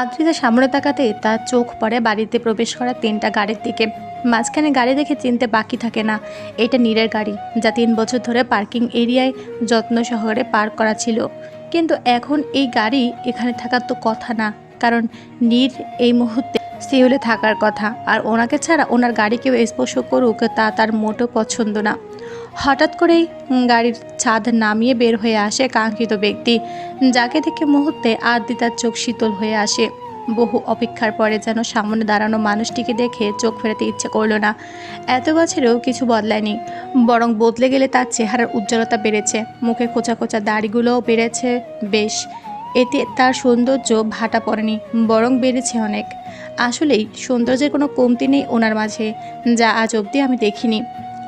আদ্রিতা সামনে তাকাতে তার চোখ পড়ে বাড়িতে প্রবেশ করা তিনটা গাড়ির দিকে। মাঝখানে গাড়ি দেখে চিনতে বাকি থাকে না। এটা নীরের গাড়ি, যা তিন বছর ধরে পার্কিং এরিয়ায় যত্ন সহকারে পার্ক করা ছিল। কিন্তু এখন এই গাড়ি এখানে থাকার তো কথা না, কারণ নীর এই মুহূর্তে সিউলে থাকার কথা। আর ওনাকে ছাড়া ওনার গাড়ি কেউ স্পর্শ করুক তা তার মোটেও পছন্দ না। হঠাৎ করেই গাড়ির ছাদ নামিয়ে বের হয়ে আসে কাঙ্ক্ষিত ব্যক্তি, যাকে দেখে মুহূর্তে আদ্রিতার চোখ শীতল হয়ে আসে। বহু অপেক্ষার পরে যেন সামনে দাঁড়ানো মানুষটিকে দেখে চোখ ফেরাতে ইচ্ছে করল না। এত বছরেও কিছু বদলায়নি, বরং বদলে গেলে তার চেহারার উজ্জ্বলতা বেড়েছে, মুখে কোচা কোচা দাড়িগুলোও বেড়েছে বেশ। এতে তার সৌন্দর্য ভাটা পড়েনি, বরং বেড়েছে অনেক। আসলেই সৌন্দর্যের কোনো কমতি নেই ওনার মাঝে, যা আজ অবধি আমি দেখিনি।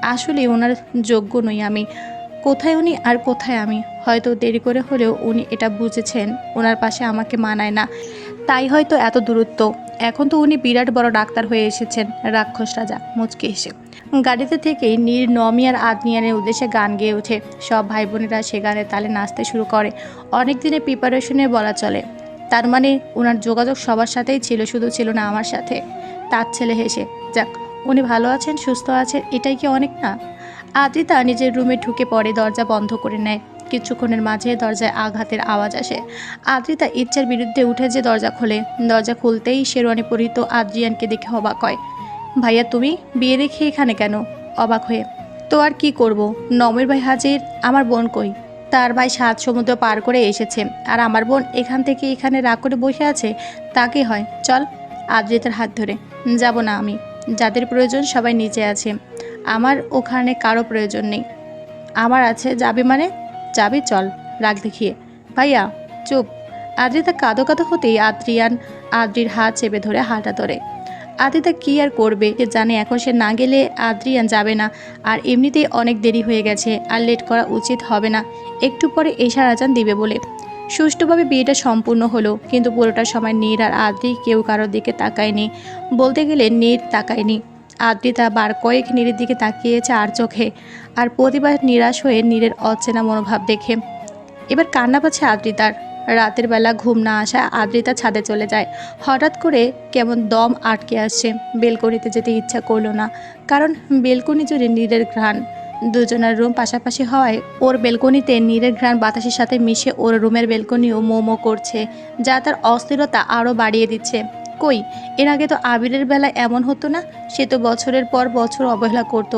আসলে ওনার যোগ্য নই আমি। কোথায় উনি আর কোথায় আমি? হয়তো দেরি করে হলেও উনি এটা বুঝেছেন, ওনার পাশে আমাকে মানায় না। তাই হয়তো এত দূরত্ব। এখন তো উনি বিরাট বড় ডাক্তার হয়ে এসেছেন, রাক্ষস রাজা, মুচকে এসে গাড়িতে থেকেই নীর, নমি আর আদনিয়ানের উদ্দেশ্যে গান গেয়ে ওঠে। সব ভাই বোনেরা সে গানের তালে নাচতে শুরু করে। অনেক দিনের প্রিপারেশনে বলা চলে। তার মানে ওনার যোগাযোগ সবার সাথেই ছিল, শুধু ছিল না আমার সাথে। তার ছেলে হেসে, যাক উনি ভালো আছেন, সুস্থ আছেন, এটাই কি অনেক না? আদ্রিতা নিজের রুমে ঢুকে পড়ে দরজা বন্ধ করে নেয়। কিছুক্ষণের মাঝে দরজায় আঘাতের আওয়াজ আসে। আদ্রিতা ইচ্ছার বিরুদ্ধে উঠে যে দরজা খোলে, দরজা খুলতেই শেরওয়ানি পরিহিত আদ্রিয়ানকে দেখে অবাক হয়। ভাইয়া, তুমি বিয়ে রেখে এখানে কেন? অবাক হয়ে। তো আর কি করব? নমের ভাই হাজির, আমার বোন কই? তার ভাই সাত সমুদ্র পার করে এসেছে, আর আমার বোন এখান থেকে এখানে রাগ করে বসে আছে, তাকে হয়। চল আদ্রিতার হাত ধরে। যাব না আমি। যাদের প্রয়োজন সবাই নিচে আছে। আমার ওখানে কারও প্রয়োজন নেই। আমার আছে, যাবে মানে? যাবি, চল, রাগ দেখিয়ে। ভাইয়া, চুপ। আদ্রিতা কাঁদো কাঁদো হতেই আদ্রিয়ান, আদ্রির হাত চেপে ধরে হাঁটা ধরে। আদ্রিতা কী আর করবে সে জানে, এখন সে না গেলে আদ্রিয়ান যাবে না। আর এমনিতেই অনেক দেরি হয়ে গেছে, আর লেট করা উচিত হবে না। একটু পরে এশার আজান দিবে বলে। সুষ্ঠুভাবে বিয়েটা সম্পূর্ণ হলো, কিন্তু পুরোটা সময় নীর আর আদ্রি কেউ কারোর দিকে তাকায়নি। বলতে গেলে নীর তাকায়নি। আদ্রিতা বার কয়েক নীরের দিকে তাকিয়েছে আর চোখে, আর প্রতিবার নিরাশ হয়ে নীরের অচেনা মনোভাব দেখে। এবার কান্না পাচ্ছে আদ্রিতার রাতের বেলা ঘুম না আসা আদ্রিতা ছাদে চলে যায়। হঠাৎ করে কেমন দম আটকে আসছে। বেলকনিতে যেতে ইচ্ছা করল না, কারণ বেলকনি জুড়ে নীরের ঘ্রাণ। দুজনের রুম পাশাপাশি হওয়ায় ওর বেলকনিতে নীরের ঘ্রাণ বাতাসের সাথে মিশে ওর রুমের বেলকনিও মোমো করছে, যা তার অস্থিরতা আরও বাড়িয়ে দিচ্ছে। কই, এর আগে তো আবিরের বেলা এমন হতো না? সে তো বছরের পর বছর অবহেলা করত,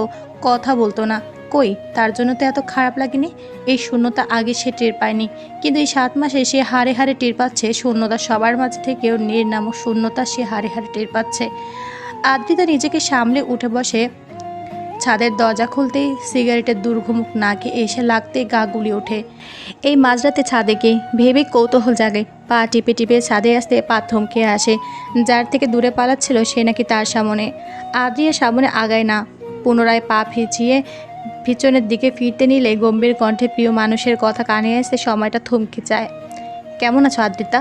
কথা বলতো না। কই, তার জন্য তো এত খারাপ লাগেনি? এই শূন্যতা আগে সে টের পায়নি, কিন্তু এই সাত মাসে সে হারে হারে টের পাচ্ছে, শূন্যতা সবার মাঝে থেকেও নীর নামক শূন্যতা সে হারে হারে টের পাচ্ছে। আদ্রিতা নিজেকে সামলে উঠে বসে ছাদের দরজা খুলতেই সিগারেটের দুর্ঘমুখ নাকে এসে লাগতে গা গুলি ওঠে। এই মাঝরাতে ছাদে কে ভেবে কৌতূহল জাগে। পা টিপে টিপে ছাদে আসতে পা থমকে আসে। যার থেকে দূরে পালাচ্ছিল সে নাকি তার সামনে। আদ্রিয়া সামনে আগায় না। পুনরায় পা ফিচিয়ে পিছনের দিকে ফিরতে নিলে গম্ভীর কণ্ঠে প্রিয় মানুষের কথা কানে এসে সময়টা থমকে যায়। কেমন আছো আদ্রিতা?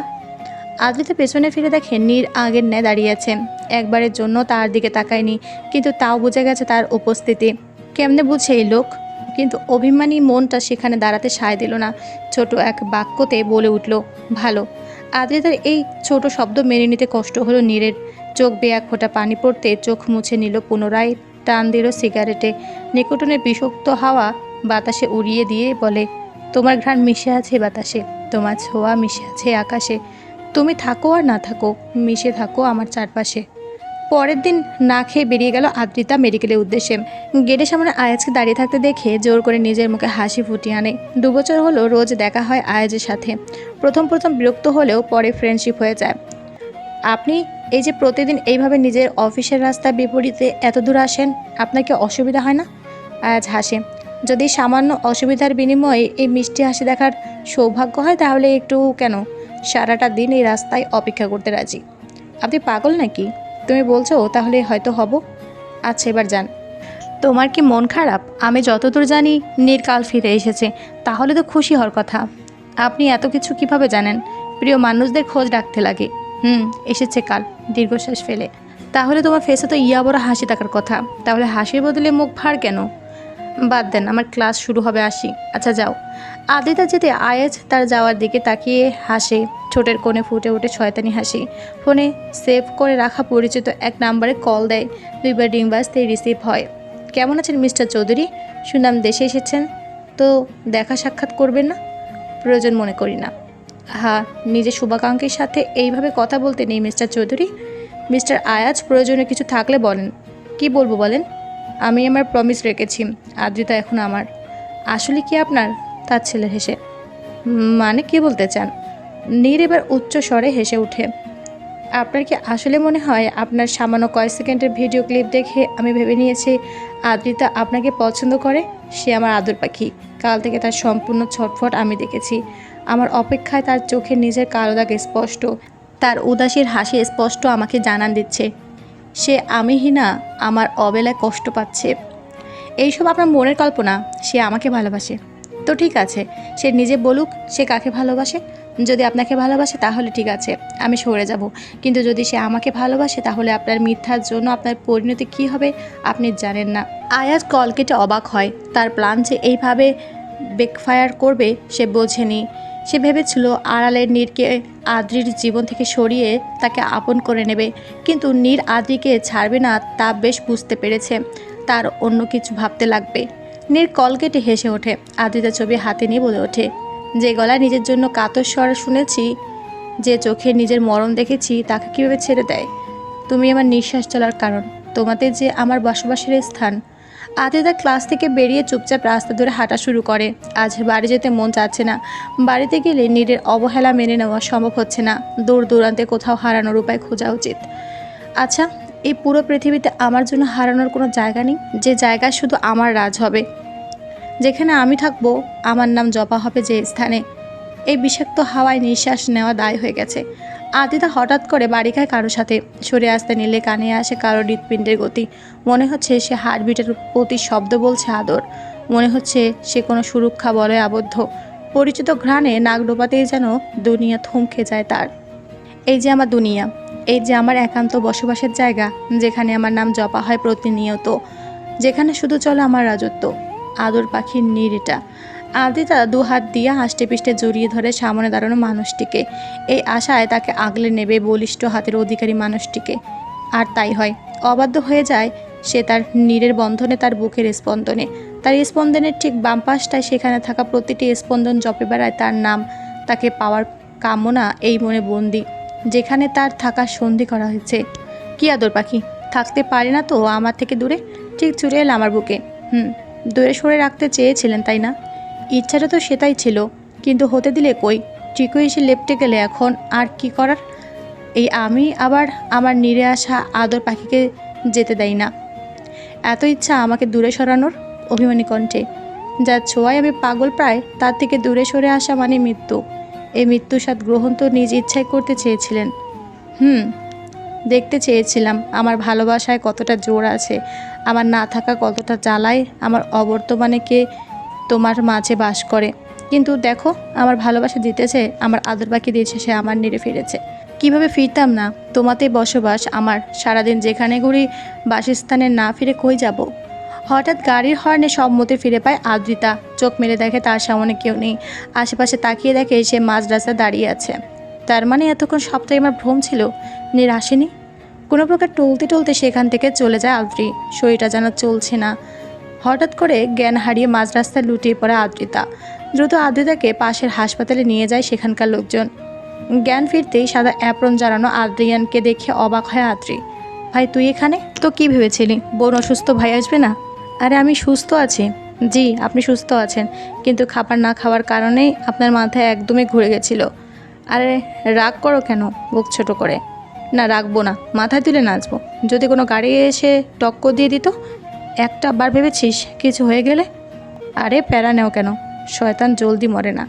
আদ্রিতা পেছনে ফিরে দেখে নীর আগের ন্যায় দাঁড়িয়ে আছে। একবারের জন্য তার দিকে তাকায়নি, কিন্তু তাও বুঝে গেছে তার উপস্থিতি। কেমনে বুঝে এই লোক? কিন্তু অভিমানী মনটা সেখানে দাঁড়াতে সায় দিল না। ছোট এক বাক্যতে বলে উঠল, ভালো। আদ্রিতার এই ছোট শব্দ মেনে নিতে কষ্ট হলো নীরের। চোখ বেয়ে এক ফোঁটা পানি পড়তে চোখ মুছে নিল পুনরায়, টান দিল সিগারেটে। নিকোটনের বিষাক্ত হাওয়া বাতাসে উড়িয়ে দিয়ে বলে, তোমার ঘ্রাণ মিশে আছে বাতাসে, তোমার ছোঁয়া মিশে আছে আকাশে। তুমি থাকো আর না থাকো, মিশে থাকো আমার চারপাশে। পরের দিন না খেয়ে বেরিয়ে গেল আদ্রিতা মেডিকেলের উদ্দেশ্যে। গেটের সামনে আয়াজকে দাঁড়িয়ে থাকতে দেখে জোর করে নিজের মুখে হাসি ফুটিয়ে আনে। দুবছর হলো রোজ দেখা হয় আয়াজের সাথে। প্রথম প্রথম বিরক্ত হলেও পরে ফ্রেন্ডশিপ হয়ে যায়। আপনি এই যে প্রতিদিন এইভাবে নিজের অফিসের রাস্তার বিপরীতে এত দূর আসেন আপনার কি অসুবিধা হয় না? আয়াজ হাসে। যদি সামান্য অসুবিধার বিনিময়ে এই মিষ্টি হাসি দেখার সৌভাগ্য হয় তাহলে একটু কেন? সারাটা দিন এই রাস্তায় অপেক্ষা করতে রাজি। আপনি পাগল নাকি? তুমি বলছো, তাহলে হয়তো হব। আচ্ছা এবার যান। তোমার কি মন খারাপ? আমি যতদূর জানি নির্কাল ফিরে এসেছে। তাহলে তো খুশি হওয়ার কথা। আপনি এত কিছু কীভাবে জানেন? প্রিয় মানুষদের খোঁজ রাখতে লাগে। হুম, এসেছে কাল, দীর্ঘশ্বাস ফেলে। তাহলে তোমার ফেসে তো ইয়া বড় হাসি থাকার কথা। তাহলে হাসির বদলে মুখ ভার কেন? বাদ দেন, আমার ক্লাস শুরু হবে, আসি। আচ্ছা যাও। আদিতা যেতে আয়েজ তার যাওয়ার দিকে তাকিয়ে হাসে, ঠোঁটের কোণে ফুটে ওঠে শয়তানি হাসি। ফোনে সেভ করে রাখা পরিচিত এক নাম্বারে কল দেয়, দুইবার রিং বাজতেই রিসিভ হয়। কেমন আছেন মিস্টার চৌধুরী? শুনলাম দেশে এসেছেন? তো দেখা সাক্ষাৎ করবেন না? প্রয়োজন মনে করি না। হ্যাঁ নিজের শুভাকাঙ্ক্ষীর সাথে এইভাবে কথা বলতে নেই মিস্টার চৌধুরী? মিস্টার আয়াজ প্রয়োজনে কিছু থাকলে বলেন। কি বলব বলেন? আমি আমার প্রমিস রেখেছি, আদ্রিতা এখন আমার। আসলে কি আপনার? তার ছেলে হেসে। মানে কি বলতে চান? নীর এবার উচ্চ স্বরে হেসে ওঠে। আপনার কি আসলে মনে হয় আপনার সামান্য কয়েক সেকেন্ডের ভিডিও ক্লিপ দেখে আমি ভেবে নিয়েছি আদ্রিতা আপনাকে পছন্দ করে? সে আমার আদর পাখি। কাল থেকে তার সম্পূর্ণ ছটফট আমি দেখেছি। আমার অপেক্ষায় তার চোখে নিজের কালো দাগ স্পষ্ট। তার উদাসীর হাসি স্পষ্ট আমাকে জানান দিচ্ছে। সে আমিহীনা আমার অবেলায় কষ্ট পাচ্ছে। এইসব আপনার মনের কল্পনা, সে আমাকে ভালোবাসে। তো ঠিক আছে, সে নিজে বলুক সে কাকে ভালোবাসে। যদি আপনাকে ভালোবাসে তাহলে ঠিক আছে, আমি সরে যাব। কিন্তু যদি সে আমাকে ভালোবাসে তাহলে আপনার মিথ্যার জন্য আপনার পরিণতি কী হবে আপনি জানেন না। আয়াজ কল কেটে অবাক হয়। তার প্ল্যান যে এইভাবে বেকফায়ার করবে সে বোঝেনি। সে ভেবেছিল আড়ালের নীরকে আদ্রির জীবন থেকে সরিয়ে তাকে আপন করে নেবে। কিন্তু নীর আদ্রিকে ছাড়বে না তা বেশ বুঝতে পেরেছে। তার অন্য কিছু ভাবতে লাগবে। নীর কল কেটে হেসে ওঠে। আদ্রিতা ছবি হাতে নিয়ে বলে ওঠে, যে গলায় নিজের জন্য কাতর স্বর শুনেছি, যে চোখে নিজের মরণ দেখেছি, তাকে কীভাবে ছেড়ে দেয়? তুমি আমার নিঃশ্বাস চলার কারণ। তোমাদের যে আমার বসবাসের স্থান আদিতা ক্লাস থেকে বেরিয়ে চুপচাপ রাস্তা ধরে হাঁটা শুরু করে। আজ বাড়ি যেতে মন চাচ্ছে না। বাড়িতে গেলে নীরের অবহেলা মেনে নেওয়া সম্ভব হচ্ছে না। দূর দূরান্তে কোথাও হারানোর উপায় খোঁজা উচিত। আচ্ছা এই পুরো পৃথিবীতে আমার জন্য হারানোর কোনো জায়গা নেই? যে জায়গা শুধু আমার রাজ হবে। যেখানে আমি থাকব, আমার নাম জপা হবে যে স্থানে। এই বিষাক্ত হাওয়ায় নিঃশ্বাস নেওয়া দায় হয়ে গেছে। আদিতা হঠাৎ করে বাড়ি খায় কারোর সাথে। সরে আসতে নিলে কানে আসে কারও হৃৎপিণ্ডের গতি। মনে হচ্ছে সে হার্টবিটের প্রতি শব্দ বলছে আদর। মনে হচ্ছে সে কোনো সুরক্ষা বলয়ে আবদ্ধ। পরিচিত ঘ্রাণে নাক ডোবাতেই যেন দুনিয়া থমকে যায় তার। এই যে আমার দুনিয়া, এই যে আমার একান্ত বসবাসের জায়গা, যেখানে আমার নাম জপা হয় প্রতিনিয়ত, যেখানে শুধু চলে আমার রাজত্ব। আদর পাখির নীর এটা। আদিতা দু হাত দিয়ে হাসতে পিষ্টে জড়িয়ে ধরে সামনে দাঁড়ানো মানুষটিকে। এই আশায় তাকে আগলে নেবে বলিষ্ঠ হাতের অধিকারী মানুষটিকে। আর তাই হয়, অবাধ্য হয়ে যায় সে তার নীরের বন্ধনে তার বুকের স্পন্দনে। তার স্পন্দনের ঠিক বাম পাশটায় সেখানে থাকা প্রতিটি স্পন্দন জপে বেড়ায় তার নাম, তাকে পাওয়ার কামনা এই মনে বন্দি, যেখানে তার থাকার সন্ধি করা হয়েছে। কি আদর পাখি, থাকতে পারে না তো আমার থেকে দূরে? ঠিক চুরে এল আমার বুকে। হুম, দূরে সরে রাখতে চেয়েছিলেন তাই না? ইচ্ছাটা তো সেটাই ছিল, কিন্তু হতে দিলে কই? ঠিকই এসে লেপটে গেলে এখন আর কি করার? এই আমি আবার আমার নিরে আসা আদর পাখিকে যেতে দেয় না। এত ইচ্ছা আমাকে দূরে সরানোর অভিমানী কণ্ঠে। যার ছোঁয়ায় আমি পাগল প্রায়, তার থেকে দূরে সরে আসা মানে মৃত্যু। এই মৃত্যুর স্বাদ গ্রহণ তো নিজ ইচ্ছায় করতে চেয়েছিলেন। হুম, দেখতে চেয়েছিলাম আমার ভালোবাসায় কতটা জোর আছে, আমার না থাকা কতটা জ্বালায়, আমার অবর্তমানে কে তোমার মাঝে বাস করে। কিন্তু দেখো, আমার ভালোবাসা দিতেছে, আমার আদর বাকি দিয়েছে, সে আমার নেড়ে ফিরেছে। কীভাবে ফিরতাম না? তোমাতে বসবাস আমার। সারাদিন যেখানে ঘুরি, বাসস্থানে না ফিরে কই যাব? হঠাৎ গাড়ির হর্নে সম্মতি ফিরে পায় আদ্রিতা। চোখ মেলে দেখে তার সামনে কেউ নেই। আশেপাশে তাকিয়ে দেখে সে মাঝ রাস্তায় দাঁড়িয়ে আছে। তার মানে এতক্ষণ সবটাই আমার ভ্রম ছিল? নীর আসেনি কোনো প্রকার টলতে টলতে সেখান থেকে চলে যায় আদ্রি। শরীরটা যেন চলছে না। হঠাৎ করে জ্ঞান হারিয়ে মাঝ রাস্তায় লুটিয়ে পড়ে আদ্রিতা। দ্রুত আদ্রিতাকে পাশের হাসপাতালে নিয়ে যায় সেখানকার লোকজন। জ্ঞান ফিরতেই সাদা অ্যাপ্রন জানানো আদ্রিয়ানকে দেখে অবাক হয় আদ্রি। ভাই, তুই এখানে? তো কি ভেবেছিলি? বোন অসুস্থ, ভাই আসবে না? আরে, আমি সুস্থ আছি। জি, আপনি সুস্থ আছেন। কিন্তু খাবার না খাওয়ার কারণেই আপনার মাথায় একদমই ঘুরে গেছিল। আরে, রাগ করো কেন? বুক ছোট করে। না রাখব না। মাথায় তুলে নাচবো। যদি কোনো গাড়ি এসে টক্কর দিয়ে দিত একটা বার ভেবেছিস কিছু হয়ে গেলে? আরে প্যারা নেও কেন? শয়তান জলদি মরে না।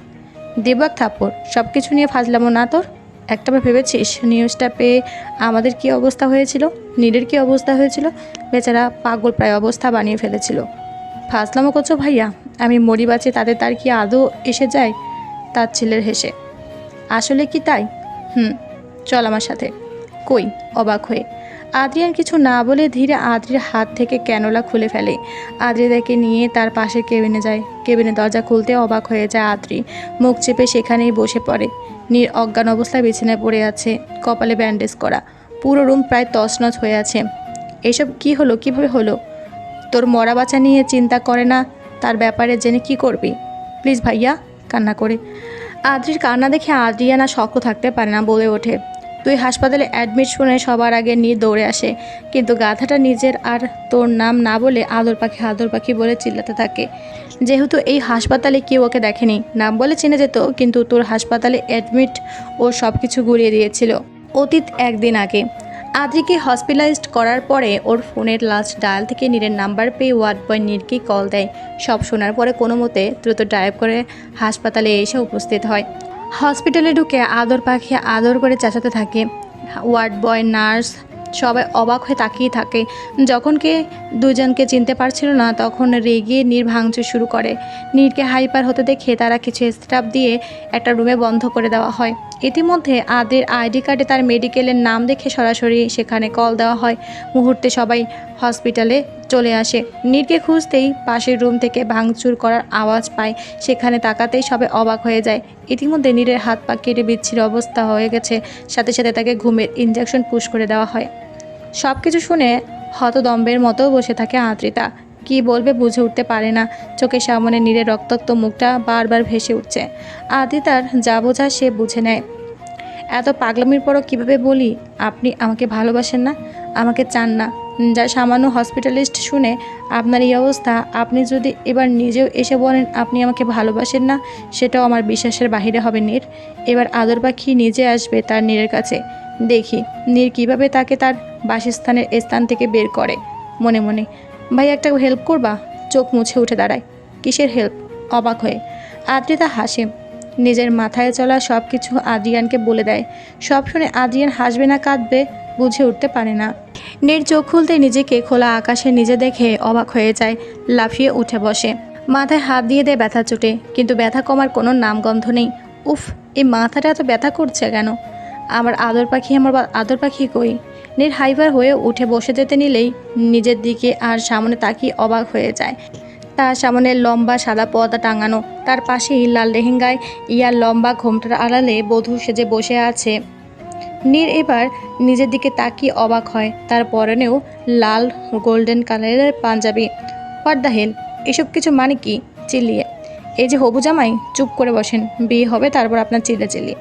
দেবাক থাপ্পড় সব কিছু নিয়ে ফাজলামো না তোর? একটাবার ভেবেছিস নিউজটা পেয়ে আমাদের কি অবস্থা হয়েছিল? নীলের কি অবস্থা হয়েছিল? বেচারা পাগল প্রায় অবস্থা বানিয়ে ফেলেছিল। ফাজলামো করছ ভাইয়া? আমি মরি বাঁচে তাদের তার কি আদৌ এসে যায়? তার ছেলের হেসে। আসলে কি তাই? হুম, চল আমার সাথে। কই? অবাক হয়ে। আদ্রিয়ান কিছু না বলে ধীরে আদ্রির হাত থেকে ক্যানোলা খুলে ফেলে। আদ্রিদাকে নিয়ে তার পাশে কেবিনে যায়। কেবিনে দরজা খুলতে অবাক হয়ে যায় আদ্রি। মুখ চেপে সেখানেই বসে পড়ে। নীর অজ্ঞান অবস্থায় বিছানায় পড়ে আছে, কপালে ব্যান্ডেজ করা। পুরো রুম প্রায় তছনছ হয়ে আছে। এসব কি হলো, কীভাবে হলো? তোর মরা বাচ্চা নিয়ে চিন্তা করে না? তার ব্যাপারে জেনে কি করবি? প্লিজ ভাইয়া, কান্না করে। আদ্রির কান্না দেখে আদ্রিয়ানা শক্ত থাকতে পারে না বলে ওঠে। তুই হাসপাতালে অ্যাডমিট শুনে সবার আগে নিয়ে দৌড়ে আসে। কিন্তু গাধাটা নিজের আর তোর নাম না বলে আদর পাখি আদর পাখি বলে চিল্লাতে থাকে। যেহেতু এই হাসপাতালে কেউ ওকে দেখেনি, নাম বলে চিনে যেত, কিন্তু তোর হাসপাতালে অ্যাডমিট ও সব কিছু গুলিয়ে দিয়েছিল। অতীত একদিন আগে। আদ্রিকে হসপিটালাইজড করার পরে ওর ফোনের লাস্ট ডায়াল থেকে নীরের নাম্বার পেয়ে ওয়ার্ড বয় নীরকে কল দেয়। সব শোনার পরে কোনো মতে দ্রুত ড্রাইভ করে হাসপাতালে এসে উপস্থিত হয়। হসপিটালে ঢুকে আদর পাখি আদর করে চেঁচাতে থাকে। ওয়ার্ড বয়, নার্স সবাই অবাক হয়ে তাকিয়ে থাকে। যখন কে দুজনকে চিনতে পারছিল না, তখন রেগে নীর ভাঙচুর শুরু করে। নীরকে হাইপার হতে দেখে তারা কিছু স্টাফ দিয়ে একটা রুমে বন্ধ করে দেওয়া হয়। ইতিমধ্যে আদের আইডি কার্ডে তার মেডিকেলের নাম দেখে সরাসরি সেখানে কল দেওয়া হয়। মুহূর্তে সবাই হসপিটালে চলে আসে। নীরকে খুঁজতেই পাশের রুম থেকে ভাঙচুর করার আওয়াজ পায়। সেখানে তাকাতেই সবে অবাক হয়ে যায়। ইতিমধ্যে নীরের হাত পা কেটে বিচ্ছির অবস্থা হয়ে গেছে। সাথে সাথে তাকে ঘুমের ইঞ্জেকশন পুশ করে দেওয়া হয়। সব কিছু শুনে হতদম্বের মতো বসে থাকে আদ্রিতা কি বলবে বুঝে উঠতে পারে না। চোখের সামনে নীরের রক্তাক্ত মুখটা বারবার ভেসে উঠছে। আদ্রিতার যা বোঝা সে বুঝে নেয়। এত পাগলামির পরও কীভাবে বলি, আপনি আমাকে ভালোবাসেন না? আমাকে চান না। যা সামান্য হসপিটালিস্ট শুনে আপনার এই অবস্থা, আপনি যদি এবার নিজেও এসে বলেন, আপনি আমাকে ভালোবাসেন না, সেটাও আমার বিশ্বাসের বাহিরে হবে নীর। এবার আদর পাখি নিজে আসবে তার নীরের কাছে। দেখি, নীর কীভাবে তাকে তার বাসস্থানের স্থান থেকে বের করে। মনে মনে, ভাই, একটা হেল্প করবা? চোখ মুছে উঠে দাঁড়ায়। কিসের হেল্প অবাক হয়ে। আদ্রিতা হাসে। নিজের মাথায় চলা সব কিছু আদ্রিয়ানকে বলে দেয়। সব শুনে আদ্রিয়ান হাসবে না, কাঁদবে। বুঝে উঠতে পারে না। নীর চোখ খুলতে নিজেকে খোলা আকাশে নিজে দেখে অবাক হয়ে যায়, লাফিয়ে উঠে বসে। মাথায় হাত দিয়ে দেয় ব্যথা চোটে, কিন্তু ব্যথা কমার কোনো নামগন্ধ নেই। উফ, এই মাথাটা এত ব্যথা করছে কেন? আমার আদর পাখি আমার আদর পাখি কই? নীর হাইপার হয়ে উঠে বসে যেতে নিলেই নিজের দিকে আর সামনে তাকিয়ে অবাক হয়ে যায়। তার সামনে লম্বা সাদা পর্দা টাঙানো, তার পাশেই লাল লেহেঙ্গায় ইয়ার লম্বা ঘোমটার আড়ালে বধূ সেজে বসে আছে। নীর এবার নিজের দিকে তাকিয়ে অবাক হয়। তার পরনেও লাল গোল্ডেন কালারের পাঞ্জাবি। What the hell? এসব কিছু মানে কি? চিল্লিয়ে। এই যে হবু জামাই, চুপ করে বসেন। বিয়ে হবে, তারপর আপনার চিল্লা চিল্লি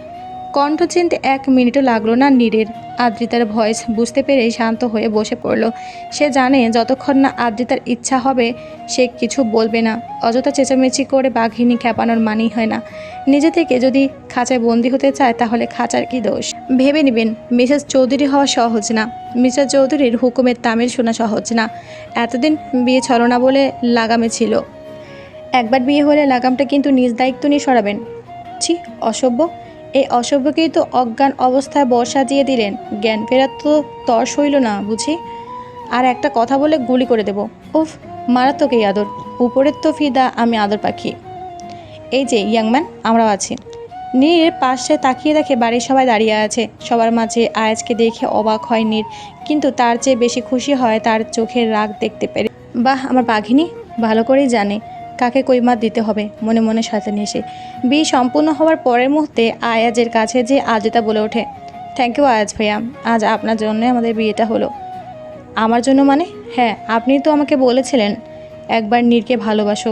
কণ্ঠ চিনতে এক মিনিটও লাগল না নীরের। আদ্রিতার ভয়েস বুঝতে পেরে শান্ত হয়ে বসে পড়ল। সে জানে যতক্ষণ না আদ্রিতার ইচ্ছা হবে, সে কিছু বলবে না। অযথা চেঁচামেচি করে বাঘিনী খেপানোর মানেই হয় না। নিজে থেকে যদি খাঁচায় বন্দি হতে চায়, তাহলে খাঁচার কি দোষ? ভেবে নেবেন, মিসেস চৌধুরী হওয়া সহজ না। মিস্টার চৌধুরীর হুকুমের তামিল শোনা সহজ না। এতদিন বিয়ে ছলনা বলে লাগামে ছিল। একবার বিয়ে হলে লাগামটা কিন্তু নিজ দায়িত্ব নিয়ে সরাবেন। ছি, অসভ্য। এই অসভ্যকেই তো অজ্ঞান অবস্থায় বর্ষা দিয়ে দিলেন। জ্ঞান ফেরার তো তর্স হইল না, বুঝি? আর একটা কথা বলে গুলি করে দেব। উফ, মারাত্মক এই আদর। উপরের তো ফিদা, আমি আদর পাখি। এই যে ইয়াংম্যান আমরাও আছি। নীর পাশে তাকিয়ে দেখে বাড়ির সবাই দাঁড়িয়ে আছে। সবার মাঝে আয়াজকে দেখে অবাক হয় নীর, কিন্তু তার চেয়ে বেশি খুশি হয় তার চোখের রাগ দেখতে পেরে। বাহ, আমার বাঘিনী ভালো করেই জানে। কাকে কই মাত দিতে হবে? মনে মনে সাথে নিয়ে এসে বিয়ে সম্পূর্ণ হওয়ার পরের মুহূর্তে আয়াজের কাছে যে আজেতা বলে ওঠে থ্যাংক ইউ আয়াজ ভাইয়া। আজ আপনার জন্য আমাদের বিয়েটা হলো। আমার জন্য মানে? হ্যাঁ আপনি তো আমাকে বলেছিলেন, একবার নীরকে ভালোবাসো।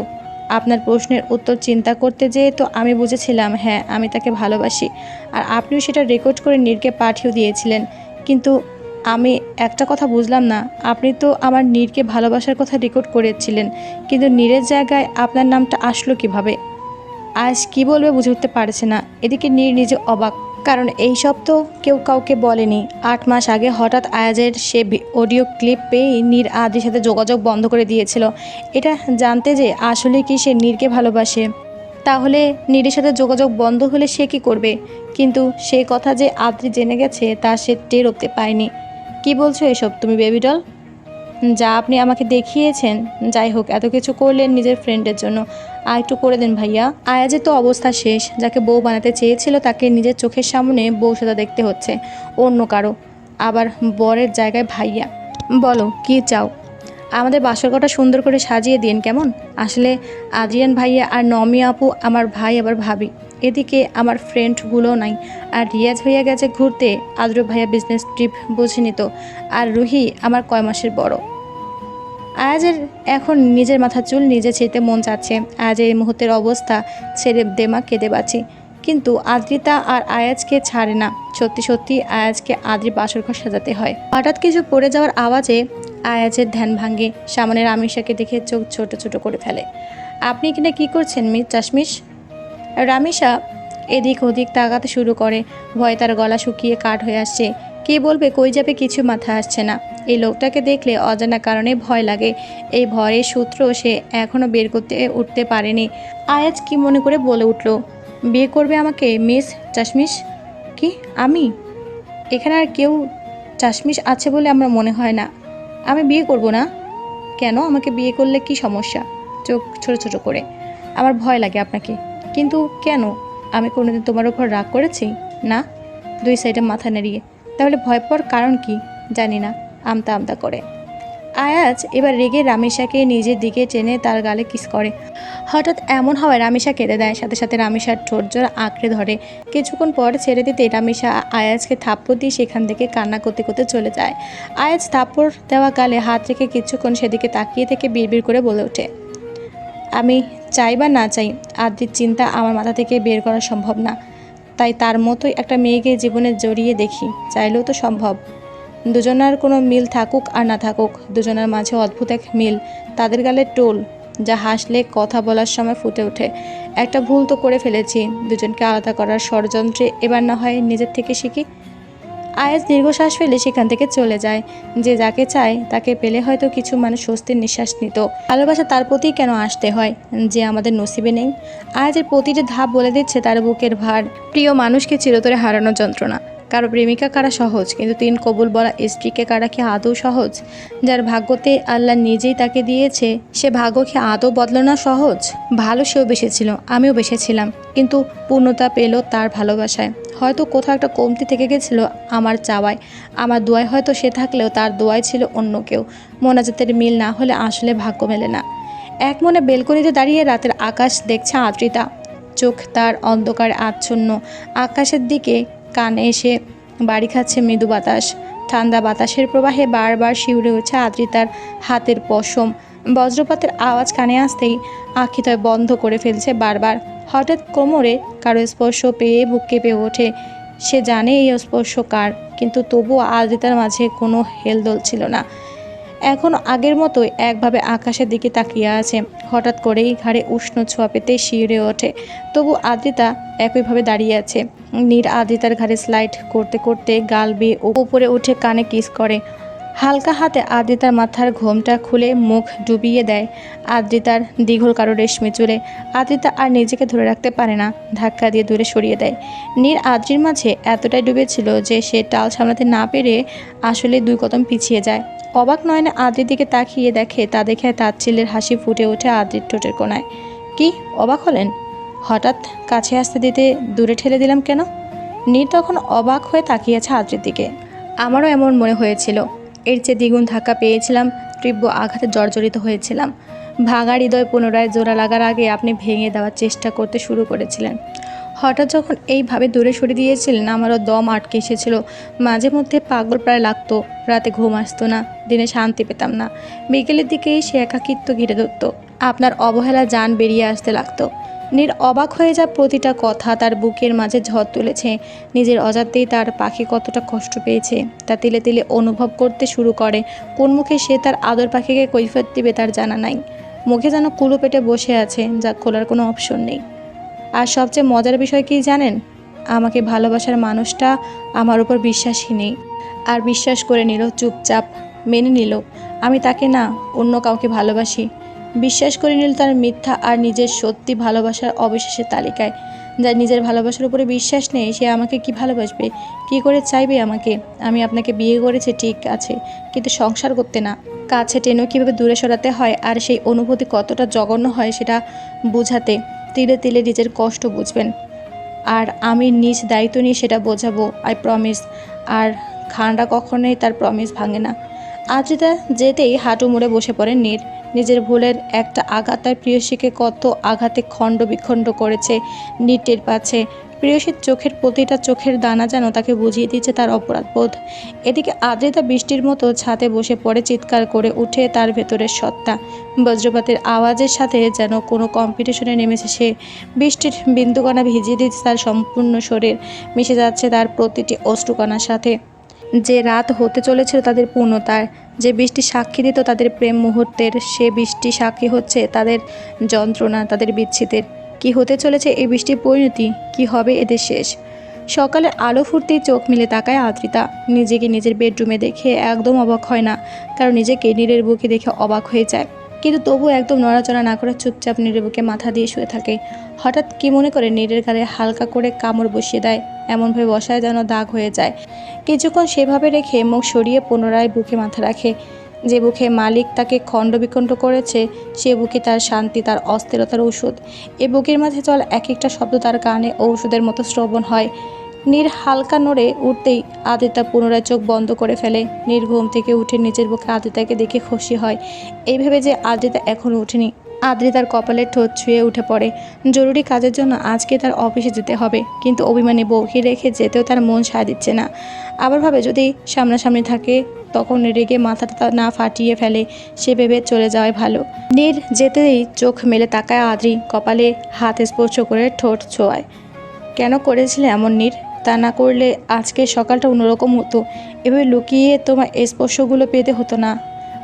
আপনার প্রশ্নের উত্তর চিন্তা করতে যেয়ে তো আমি বুঝেছিলাম হ্যাঁ আমি তাকে ভালোবাসি। আর আপনিও সেটা রেকর্ড করে নীরকে পাঠিয়ে দিয়েছিলেন। কিন্তু আমি একটা কথা বুঝলাম না। আপনি তো আমার নীরকে ভালোবাসার কথা রেকর্ড করেছিলেন, কিন্তু নীরের জায়গায় আপনার নামটা আসলো কীভাবে? আজ কি বলবে বুঝে উঠতে পারছে না। এদিকে নীর নিজে অবাক, কারণ এই সব তো কেউ কাউকে বলেনি। আট মাস আগে হঠাৎ আয়াজের সে অডিও ক্লিপ পেয়েই নীর আদির সাথে যোগাযোগ বন্ধ করে দিয়েছিল। এটা জানতে যে আসলে কি সে নীরকে ভালোবাসে? তাহলে নীরের সাথে যোগাযোগ বন্ধ হলে সে কি করবে? কিন্তু সেই কথা যে আদ্রি জেনে গেছে, তা সে টের পায়নি। কি বলছো এসব তুমি বেবি ডল যা আপনি আমাকে দেখিয়েছেন, যাই হোক, এত কিছু করলেন নিজের ফ্রেন্ডের জন্য। আর একটু করে দেন ভাইয়া। আয়াজের তো অবস্থা শেষ। যাকে বউ বানাতে চেয়েছিল, তাকে নিজের চোখের সামনে বউ সাদা দেখতে হচ্ছে। অন্য কারও। আবার বরের জায়গায় ভাইয়া। বলো, কি চাও? আমাদের বাসরঘরটা সুন্দর করে সাজিয়ে দিন, কেমন? আসলে আদ্রিয়ান ভাইয়া আর নমি আপু আমার ভাই আবার ভাবি। এদিকে আমার ফ্রেন্ডগুলো নাই। আর রিয়াজ হইয়া গেছে ঘুরতে, আদ্র ভাইয়া বিজনেস ট্রিপ বুঝে নিত। আর রুহি আমার কয় মাসের বড়। আয়াজের এখন নিজের মাথা চুল নিজে ছিঁড়তে মন চাচ্ছে। আজ এই মুহূর্তের অবস্থা ছেড়ে দেমা কেঁদে বাঁচি। কিন্তু আদ্রিতা আর আয়াজকে ছাড়ে না। সত্যি সত্যি আয়াজকে আদ্রি বাসর ঘর সাজাতে হয়। হঠাৎ কিছু পড়ে যাওয়ার আওয়াজে আয়াজের ধ্যান ভাঙে। সামনের আমিষাকে দেখে চোখ ছোট ছোট করে ফেলে। আপনি এখানে কি করছেন মিস চাশমিশ রামিশা এদিক ওদিক তাকাতে শুরু করে। ভয়ে তার গলা শুকিয়ে কাঠ হয়ে আসছে। কে বলবে কই যাবে কিছু মাথা আসছে না। এই লোকটাকে দেখলে অজানা কারণে ভয় লাগে। এই ভয়ের সূত্র সে এখনও বের করতে উঠতে পারেনি। আয়াজ কি মনে করে বলে উঠল, বিয়ে করবে আমাকে মিস চাশমিশ? কি, আমি? এখানে আর কেউ চাশমিশ আছে বলে আমার মনে হয় না। আমি বিয়ে করব না? কেন? আমাকে বিয়ে করলে কি সমস্যা? চোখ ছোট ছোট করে। আমার ভয় লাগে আপনাকে। কিন্তু কেন? আমি কোনোদিন তোমার উপর রাগ করেছি? না, দুই সাইডে মাথা নাড়িয়ে। তাহলে ভয় পাওয়ার কারণ কি? জানি না, আমতা আমতা করে। আয়াজ এবার রেগে রামেশাকে নিজের দিকে টেনে তার গালে কিস করে। হঠাৎ এমন হওয়ায় রামেশা কেঁদে দেয়, সাথে সাথে রামেশার ঠোঁট জোড়া আঁকড়ে ধরে। কিছুক্ষণ পর ছেড়ে দিতে রামেশা আয়াজকে থাপ্পড় দিয়ে সেখান থেকে কান্না করতে করতে চলে যায়। আয়াজ থাপ্পড় দেওয়া গালে হাত রেখে কিছুক্ষণ সেদিকে তাকিয়ে থেকে বিড়বিড় করে বলে ওঠে। আমি চাই বা না চাই আদ্রির চিন্তা আমার মাথা থেকে বের করা সম্ভব না। তাই তার মতোই একটা মেয়েকে জীবনে জড়িয়ে দেখি, চাইলেও তো সম্ভব। দুজনার কোনো মিল থাকুক আর না থাকুক, দুজনার মাঝে অদ্ভুত এক মিল, তাদের গালে টোল, যা হাসলে কথা বলার সময় ফুটে ওঠে। একটা ভুল তো করে ফেলেছি, দুজনকে আলাদা করার ষড়যন্ত্রে এবার না হয় নিজের থেকে শিখি। আয়াজ দীর্ঘশ্বাস ফেলে সেখান থেকে চলে যায়। যে যাকে চায়, তাকে পেলে হয়তো কিছু মানুষ স্বস্তির নিঃশ্বাস নিত। ভালোবাসা তার প্রতি কেন আসতে হয়, যে আমাদের নসিবে নেই? আয়াজের প্রতিটি ধাপ বলে দিচ্ছে তার বুকের ভার। প্রিয় মানুষকে চিরতরে হারানোর যন্ত্রণা। কারও প্রেমিকা কারা সহজ? কিন্তু তিন কবুল বলা স্ত্রীকে কারা কি আদৌ সহজ? যার ভাগ্যতে আল্লাহ নিজেই তাকে দিয়েছে, সে ভাগ্য কি আদৌ বদলানো সহজ? ভালো সেও বেসেছিল আমিও বেসেছিলাম কিন্তু পূর্ণতা পেল তার ভালোবাসায়। হয়তো কোথাও একটা কমতি থেকে গেছিল আমার চাওয়ায়। আমার দোয়ায় হয়তো সে থাকলেও তার দোয়ায় ছিল অন্য কেউ। মোনাজাতের মিল না হলে আসলে ভাগ্য মেলে না। এক মনে বেলকনিতে দাঁড়িয়ে রাতের আকাশ দেখছে আদ্রিতা চোখ তার অন্ধকার, আচ্ছন্ন। আকাশের দিকে কানে এসে বাড়ি খাচ্ছে মৃদু বাতাস। ঠান্ডা বাতাসের প্রবাহে বারবার শিউরে উঠছে আদ্রিতার হাতের পশম। বজ্রপাতের আওয়াজ কানে আসতেই আখিতয় বন্ধ করে ফেলছে বারবার। হঠাৎ কোমরে কারও স্পর্শ পেয়ে বুক কেঁপে ওঠে। সে জানে এই স্পর্শ কার, কিন্তু তবুও আদ্রিতার মাঝে কোনো হেলদোল ছিল না। এখন আগের মতোই একভাবে আকাশের দিকে তাকিয়ে আছে। হঠাৎ করেই ঘাড়ে উষ্ণ ছোঁয়া পেতে শিউরে ওঠে। তবু আদ্রিতা একইভাবে দাঁড়িয়ে আছে। নীর আদ্রিতার ঘাড়ে স্লাইড করতে করতে গাল বেয়ে উপরে উঠে কানে কিস করে। হালকা হাতে আদ্রিতার মাথার ঘোমটা খুলে মুখ ডুবিয়ে দেয়। আদ্রিতার দীঘল কারও রেশমি চুলে। আদ্রিতা আর নিজেকে ধরে রাখতে পারে না। ধাক্কা দিয়ে দূরে সরিয়ে দেয়। নীর আদ্রির মাঝে এতটাই ডুবেছিল যে সে টাল সামলাতে না পেরে আসলে দুই কদম পিছিয়ে যায়। অবাক নয়নে আদ্রির দিকে তাকিয়ে দেখে তা দেখে তাচ্ছিলের হাসি ফুটে ওঠে আদ্রির ঠোঁটের কোনায় কি, অবাক হলেন? হঠাৎ কাছে আসতে দিতে দূরে ঠেলে দিলাম কেন? নীর তখন অবাক হয়ে তাকিয়েছে আদ্রির দিকে। আমারও এমন মনে হয়েছিল। এর চেয়ে দ্বিগুণ ধাক্কা পেয়েছিলাম, তীব্র আঘাতে জর্জরিত হয়েছিলাম। ভাঙা হৃদয় পুনরায় জোড়া লাগার আগে আপনি ভেঙে দেওয়ার চেষ্টা করতে শুরু করেছিলেন। হঠাৎ যখন এইভাবে দূরে সরে দিয়েছিলেন আমারও দম আটকে এসেছিল। মাঝে মধ্যে পাগল প্রায় লাগতো, রাতে ঘুম আসতো না, দিনে শান্তি পেতাম না। বিকেলের দিকেই সে একাকিত্ব ঘিরে ধরত। আপনার অবহেলা যান বেরিয়ে আসতে লাগতো। নীর অবাক হয়ে যা প্রতিটা কথা তার বুকের মাঝে ঝড় তুলেছে। নিজের অজাতেই তার পাখি কতটা কষ্ট পেয়েছে, তা তিলে তিলে অনুভব করতে শুরু করে। কোন মুখে সে তার আদর পাখিকে কৈফত দিবে তার জানা নাই। মুখে যেন কুলো পেটে বসে আছে, যা খোলার কোনো অপশন নেই। আর সবচেয়ে মজার বিষয় কি জানেন? আমাকে ভালোবাসার মানুষটা আমার উপর বিশ্বাসই নেই। আর বিশ্বাস করে নিল, চুপচাপ মেনে নিল, আমি তাকে না অন্য কাউকে ভালোবাসি। বিশ্বাস করে নিল তার মিথ্যা আর নিজের সত্যি ভালোবাসার অবিশ্বাসের তালিকায়। যার নিজের ভালোবাসার উপরে বিশ্বাস নেই, সে আমাকে কি ভালোবাসবে? কি করে চাইবে আমাকে? আমি আপনাকে বিয়ে করেছি, ঠিক আছে, কিন্তু সংসার করতে না। কাছে টেনেও কীভাবে দূরে সরাতে হয় আর সেই অনুভূতি কতটা জঘন্য হয় সেটা বোঝাতে তিলে তিলে নিজের কষ্ট বুঝবেন। আর আমি নিজ দায়িত্ব নিয়ে সেটা বোঝাবো আই প্রমিস আর খানরা কখনোই তার প্রমিস ভাঙে না। আদ্রিতা যেতেই হাঁটু মুড়ে বসে পড়েন নীর। নিজের ভুলের একটা আঘাত। তার প্রিয়সীকে কত আঘাতে খণ্ড বিখণ্ড করেছে নিটের পাছে। প্রিয়সীর চোখের প্রতিটা চোখের দানা যেন তাকে বুঝিয়ে দিচ্ছে তার অপরাধ বোধ এদিকে আদ্রিতা বৃষ্টির মতো ছাদে বসে পড়ে চিৎকার করে উঠে তার ভেতরের সত্তা। বজ্রপাতের আওয়াজের সাথে যেন কোনো কম্পিটিশনে নেমেছে সে। বৃষ্টির বিন্দুকণা ভিজিয়ে দিচ্ছে তার সম্পূর্ণ শরীর। মিশে যাচ্ছে তার প্রতিটি অশ্রুকণার সাথে। যে রাত হতে চলেছিল তাদের পূর্ণতার যে বৃষ্টি সাক্ষী দিত তাদের প্রেম মুহূর্তের, সে বৃষ্টি সাক্ষী হচ্ছে তাদের যন্ত্রণা, তাদের বিচ্ছেদের। কি হতে চলেছে এই বৃষ্টির পরিণতি? কি হবে এদের শেষ? সকালে আলো ফুটতেই চোখ মিলে তাকায় আদ্রিতা। নিজেকে নিজের বেডরুমে দেখে একদম অবাক হয় না। কারণ নিজেকে নীরের বুকে দেখে অবাক হয়ে যায়। কিন্তু তবু একদম নড়াচড়া না করে চুপচাপ নীরের বুকে মাথা দিয়ে শুয়ে থাকে। হঠাৎ কি মনে করে নীরের গালে হালকা করে কামড় বসিয়ে দেয়, এমনভাবে বসায় যেন দাগ হয়ে যায়। কিছুক্ষণ সেভাবে রেখে মুখ সরিয়ে পুনরায় বুকে মাথা রাখে। যে বুকে মালিক তাকে খণ্ড বিখণ্ড করেছে, সে বুকে তার শান্তি, তার অস্থিরতার ওষুধ এ বুকের মাঝে চল এক একটা শব্দ তার কানে ঔষধের মতো শ্রবণ হয়। নীর হালকা নড়ে উঠতেই আদিতা পুনরায় চোখ বন্ধ করে ফেলে। নীর ঘুম থেকে উঠে নিজের বুকে আদিতাকে দেখে খুশি হয়। এই ভেবে যে আদ্রিতা এখনও ওঠেনি, আদ্রিতার কপালে ঠোঁট ছুঁয়ে উঠে পড়ে। জরুরি কাজের জন্য আজকে তার অফিসে যেতে হবে, কিন্তু অভিমানী বউকে রেখে যেতেও তার মন সায় দিচ্ছে না। আবার ভাবে যদি সামনাসামনি থাকে, তখন রেগে মাথাটা না ফাটিয়ে ফেলে, সে ভেবে চলে যাওয়াই ভালো। নীর যেতেই চোখ মেলে তাকায় আদ্রি, কপালে হাত স্পর্শ করে ঠোঁট ছোঁয়ায়। কেন করেছিলে এমন নীর? তা না করলে আজকে সকালটা অন্যরকম হতো। এভাবে লুকিয়ে তোমার স্পর্শগুলো পেতে হতো না।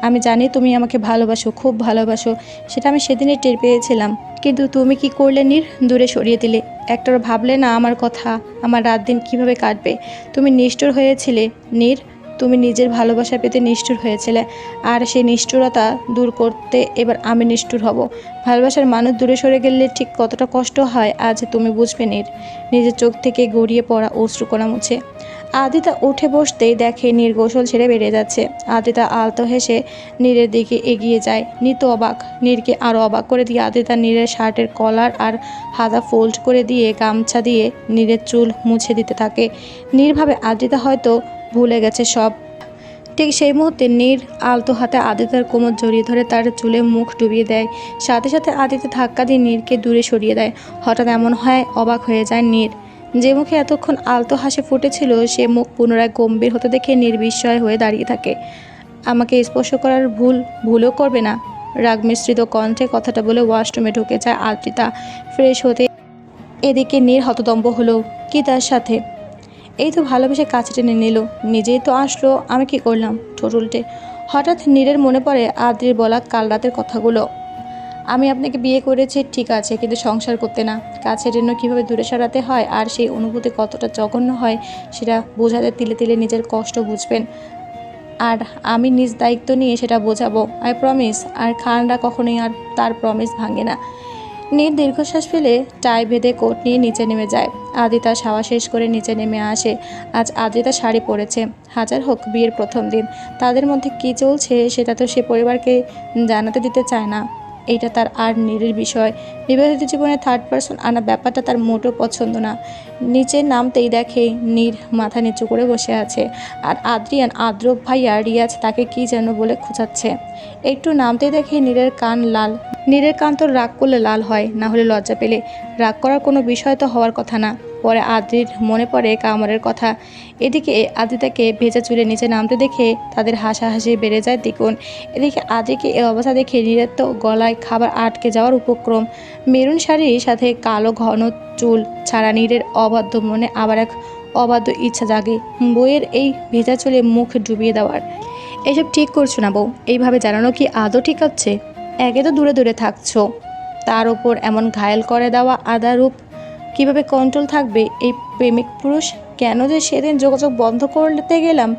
আমি জানি তুমি আমাকে ভালোবাসো, খুব ভালোবাসো, সেটা আমি সেদিনে টের পেয়েছিলাম। কিন্তু তুমি কি করলে নির? দূরে সরিয়ে দিলে। একটার ভাবলে না আমার কথা, আমার রাত দিন কীভাবে কাটবে? তুমি নিষ্ঠুর হয়েছিলে। নীর তুমি নিজের ভালোবাসা পেতে নিষ্ঠুর হয়েছিলে, আর সেই নিষ্ঠুরতা দূর করতে এবার আমি নিষ্ঠুর হব। ভালোবাসার মানুষ দূরে সরে গেলে ঠিক কতটা কষ্ট হয়, আজ তুমি বুঝবে নীর। নিজের চোখ থেকে গড়িয়ে পড়া অশ্রুকণা মুছে। আদিতা উঠে বসতেই দেখে নীর গোসল ছেড়ে বেড়ে যাচ্ছে। আদিতা আলতো হেসে নীরের দিকে এগিয়ে যায়। নিত অবাক। নীরকে আরও অবাক করে দিয়ে আদিতা নীরের শার্টের কলার আর হাতা ফোল্ড করে দিয়ে গামছা দিয়ে নীরের চুল মুছে দিতে থাকে। নীরভাবে আদিতা হয়তো ভুলে গেছে সব। ঠিক সেই মুহূর্তে নীর আলতো হাতে আদিতার কোমর জড়িয়ে ধরে তার চুলে মুখ ডুবিয়ে দেয়। সাথে সাথে আদিতা ধাক্কা দিয়ে নীরকে দূরে সরিয়ে দেয়। হঠাৎ এমন হয় অবাক হয়ে যায় নীর। যে মুখে এতক্ষণ আলতো হাসি ফুটেছিল, সে মুখ পুনরায় গম্ভীর হতে দেখে নির্বিস্ময় হয়ে দাঁড়িয়ে থাকে। আমাকে স্পর্শ করার ভুল, ভুলও করবে না। রাগ মিশ্রিত কণ্ঠে কথাটা বলে ওয়াশরুমে ঢুকে যায় আদ্রিতা ফ্রেশ হতে এদিকে নীর হতদম্ব হলো, কি তার সাথে? এই তো ভালোবেসে কাছে টেনে নিল। নিজেই তো আসলো, আমি কি করলাম? ঠোঁট উল্টে। হঠাৎ নীরের মনে পড়ে আদ্রির বলা কাল রাতের কথাগুলো। আমি আপনাকে বিয়ে করেছি, ঠিক আছে, কিন্তু সংসার করতে না। কাছের জন্য কীভাবে দূরে সরাতে হয় আর সেই অনুভূতি কতটা জঘন্য হয়, সেটা বোঝাতে তিলে তিলে নিজের কষ্ট বুঝবেন। আর আমি নিজ দায়িত্ব নিয়ে সেটা বোঝাবো আই প্রমিস আর খানরা কখনোই আর তার প্রমিস ভাঙে না। নীর দীর্ঘশ্বাস ফেলে টাই ভেদে কোট নিয়ে নিচে নেমে যায়। আদিতা সাওয়া শেষ করে নিচে নেমে আসে। আজ আদিতা শাড়ি পরেছে। হাজার হোক বিয়ের প্রথম দিন। তাদের মধ্যে কি চলছে সেটা তো সে পরিবারকে জানাতে দিতে চায় না। এটা তার আর নীরের বিষয়। বিবাহিত জীবনে থার্ড পার্সন আনা ব্যাপারটা তার মোটেও পছন্দ না। নিচে নামতেই দেখে নীর মাথা নিচু করে বসে আছে। আর আদ্রিয়ান আদ্রব ভাইয়া রিয়াজ তাকে কি যেন বলে খোঁচাচ্ছে। একটু নামতেই দেখে নীরের কান লাল। নীরের কান তো রাগ করলে লাল হয়, না হলে লজ্জা পেলে। রাগ করার কোনো বিষয় তো হওয়ার কথা না। পরে আদ্রির মনে পড়ে কামরের কথা। এদিকে আদিতাকে ভেজা চুলে নিচে নামতে দেখে তাদের হাসাহাসি বেড়ে যায় দ্বিগুণ। এদিকে আদিকে এ অবস্থা দেখে নীরের তো গলায় খাবার আটকে যাওয়ার উপক্রম। মেরুন শাড়ির সাথে কালো ঘন চুল ছাড়া নীরের অবাধ্য মনে আবার এক অবাধ্য ইচ্ছা জাগে বইয়ের এই ভেজা চুলে মুখ ডুবিয়ে দেওয়ার। এসব ঠিক করছ না বউ, এইভাবে জানানো কি আদৌ ঠিক হচ্ছে একে তো দূরে দূরে থাকছো। তার ওপর এমন ঘায়েল করে দেওয়া আদা রূপ কীভাবে কন্ট্রোল থাকবে? এই প্রেমিক পুরুষ কেন যে সেদিন যোগাযোগ বন্ধ করতে গেলাম,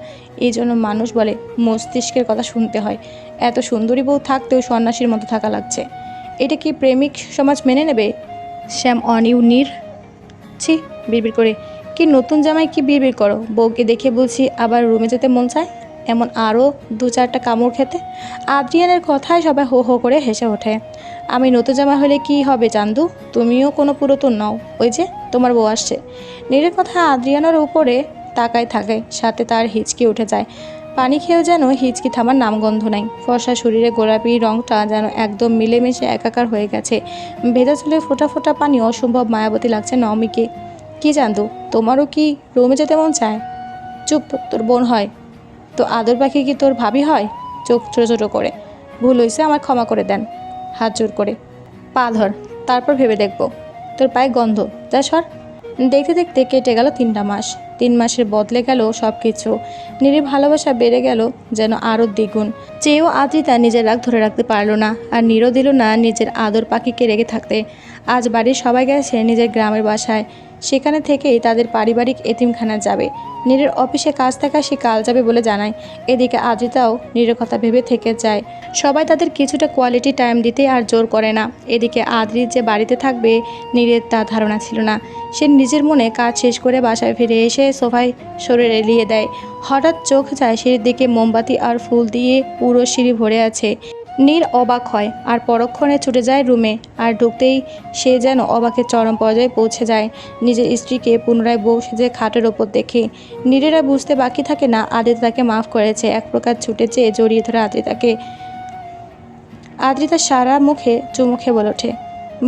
এই জন্য মানুষ বলে মস্তিষ্কের কথা শুনতে হয়। এত সুন্দরী বউ থাকতেও সন্ন্যাসীর মতো থাকা লাগছে। এটা কি প্রেমিক সমাজ মেনে নেবে? শ্যাম অনিউ নীর ছি, বিড়বিড় করে, কি নতুন জামাই কি বিড়বিড় করো? বউকে দেখে বলছি আবার রুমে যেতে মন চায়? এমন আরও দু চারটা কামড় খেতে? আদ্রিয়ানের কথায় সবাই হো হো করে হেসে ওঠে। আমি নতুন জামা হলে কি হবে চান্দু? তুমিও কোনো পুরাতন নও। ওই যে, তোমার বউ আসছে। নীরের কথা আদ্রিয়ানোর উপরে তাকায় থাকে, সাথে তার হিচকি উঠে যায়। পানি খেয়েও যেন হিচকি থামার নামগন্ধ নাই। ফর্সা শরীরে গোলাপি রংটা যেন একদম মিলেমিশে একাকার হয়ে গেছে। ভেজা চুলে ফোটা ফোটা পানি অসম্ভব মায়াবতী লাগছে নমিকে। কি জানতো, তোমারও কি রোমে যেতে মন চায়? চুপ তোর বোন হয়। তো আদর পাখি কি তোর ভাবি হয়? চোখ ছোটো ছোটো করে। ভুল হয়েছে আমার ক্ষমা করে দেন। হাত জোর করে। পা ধর, তারপর ভেবে দেখব। তোর পায়ে গন্ধ, যা সর। দেখতে দেখতে কেটে গেল তিনটা মাস। তিন মাসের বদলে গেল সব কিছু নিরি ভালোবাসা বেড়ে গেল যেন আরও দ্বিগুণ। চেয়েও আদ্রিতা নিজের রাগ ধরে রাখতে পারল না আর নিরও দিল না নিজের আদর পাখিকে রেগে থাকতে। আজ বাড়ির সবাই গেছে নিজের গ্রামের বাসায়। সেখানে থেকেই তাদের পারিবারিক এতিমখানা যাবে। নীরের অফিসে কাজ থাকা সে কাল যাবে বলে জানায়। এদিকে আদ্রিতাও নীরের কথা ভেবে থেকে যায়। সবাই তাদের কিছুটা কোয়ালিটি টাইম দিতে আর জোর করে না। এদিকে আদ্রি যে বাড়িতে থাকবে, নীরের তা ধারণা ছিল না। সে নিজের মনে কাজ শেষ করে বাসায় ফিরে এসে সোফায় শরীর এলিয়ে দেয়। হঠাৎ চোখ যায় সিঁড়ির দিকে মোমবাতি আর ফুল দিয়ে পুরো সিঁড়ি ভরে আছে। নীর অবাক হয় আর পরক্ষণে ছুটে যায় রুমে আর ঢুকতেই সে যেন অবাকের চরম পর্যায়ে পৌঁছে যায়। নিজের স্ত্রীকে পুনরায় বউ সেজে খাটের ওপর দেখে নীরেরা বুঝতে বাকি থাকে না, আদিত তাকে মাফ করেছে। এক প্রকার ছুটে চেয়ে জড়িয়ে ধরে আদ্রিতাকে আদ্রিতা সারা মুখে চুমুখে বলে ওঠে,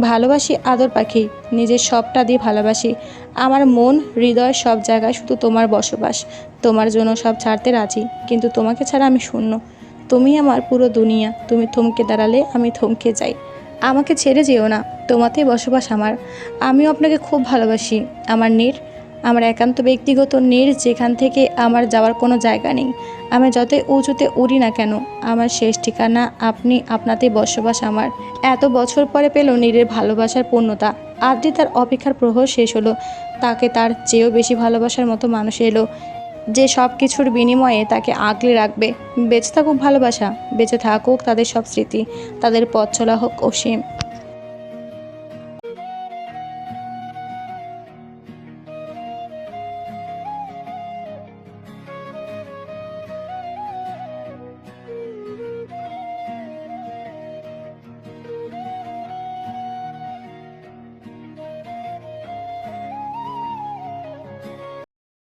ভালোবাসি আদর পাখি, নিজের সবটা দিয়ে ভালোবাসি। আমার মন, হৃদয় সব জায়গায় শুধু তোমার বসবাস। তোমার জন্য সব ছাড়তে রাজি, কিন্তু তোমাকে ছাড়া আমি শূন্য। তুমি আমার পুরো দুনিয়া। তুমি থমকে দাঁড়ালে আমি থমকে যাই। আমাকে ছেড়ে যেও না, তোমাতেই বসবাস আমার। আমিও আপনাকে খুব ভালোবাসি, আমার নীর। আমার একান্ত ব্যক্তিগত নীর, যেখান থেকে আমার যাওয়ার কোনো জায়গা নেই। আমি যতই উঁচুতে উড়ি না কেন, আমার শেষ ঠিকানা আপনি, আপনাতেই বসবাস আমার। এত বছর পরে পেল নীরের ভালোবাসার পূর্ণতা। আদ্রি তার অপেক্ষার প্রহর শেষ হলো। তাকে তার চেয়েও বেশি ভালোবাসার মতো মানুষ এলো। যে সব কিছুর বিনিময়ে তাকে আগলে রাখবে। বেঁচে থাকুক ভালোবাসা, বেঁচে থাকুক তাদের সব স্মৃতি, তাদের পথ চলা হোক অসীম